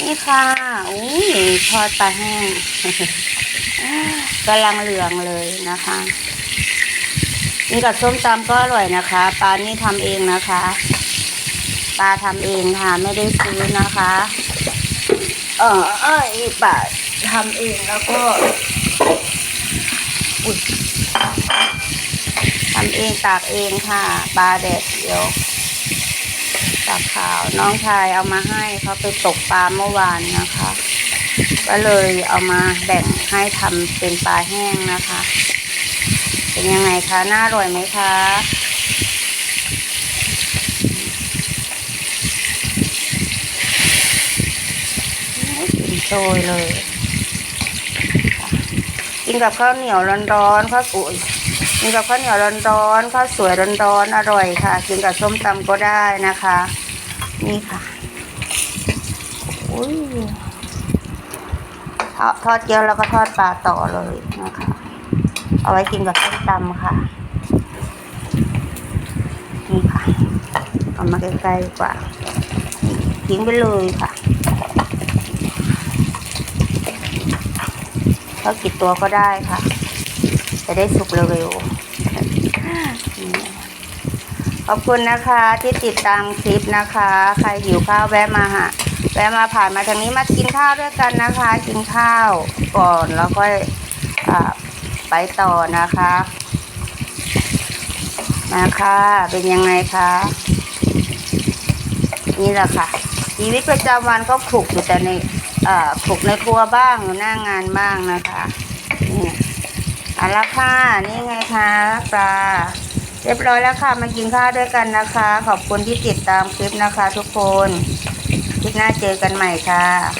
นี่ค่ะอุ้ยทอดปลาแห้งกำลังเหลืองเลยนะคะนี่กับส้มตำก็อร่อยนะคะ ปลานี่ทำเองนะคะ ปลาทำเองค่ะ ไม่ได้ซื้อนะคะ เออเอ้ยปลาทำเองแล้วก็อุ๊ยทำเองตากเองค่ะ ปลาแดดเดียว ปลาขาวน้องชายเอามาให้เขาไปตกปลาเมื่อวานนะคะ ก็เลยเอามาแบ่งให้ทำเป็นปลาแห้งนะคะ เป็นยังไงคะน่าอร่อยไหมคะกินโชยเลย กินกับข้าวเหนียวร้อนๆข้าวสวย กินกับข้าวเหนียวร้อนๆข้าวสวยร้อนๆอร่อยค่ะ กินกับส้มตำก็ได้นะคะ นี่ค่ะอุ้ยทอดทอดเกี๊ยวแล้วก็ทอดปลาต่อเลยนะคะ เอาไว้กินกับส้มตำค่ะ นี่ค่ะเอามาใกล้ๆกว่าทิ้งไปเลยค่ะทอดกี่ตัวก็ได้ค่ะ จะได้สุกเร็วๆขอบคุณนะคะที่ติดตามคลิปนะคะ ใครหิวข้าวแวะมาหาแวะมาผ่านมาทางนี้มากินข้าวด้วยกันนะคะ กินข้าวก่อนแล้วก็อ่าไปต่อนะคะมาค่ะเป็นยังไงคะนี่แหละค่ะชีวิตประจำวันก็ขลุกอยู่แต่ในขลุกในครัวบ้างอยู่หน้างานบ้างนะคะนี่ เอาละค่ะนี่ไงคะปลาเรียบร้อยแล้วค่ะมากินข้าวด้วยกันนะคะ ขอบคุณที่ติดตามคลิปนะคะ ทุกคนคลิปหน้าเจอกันใหม่ค่ะ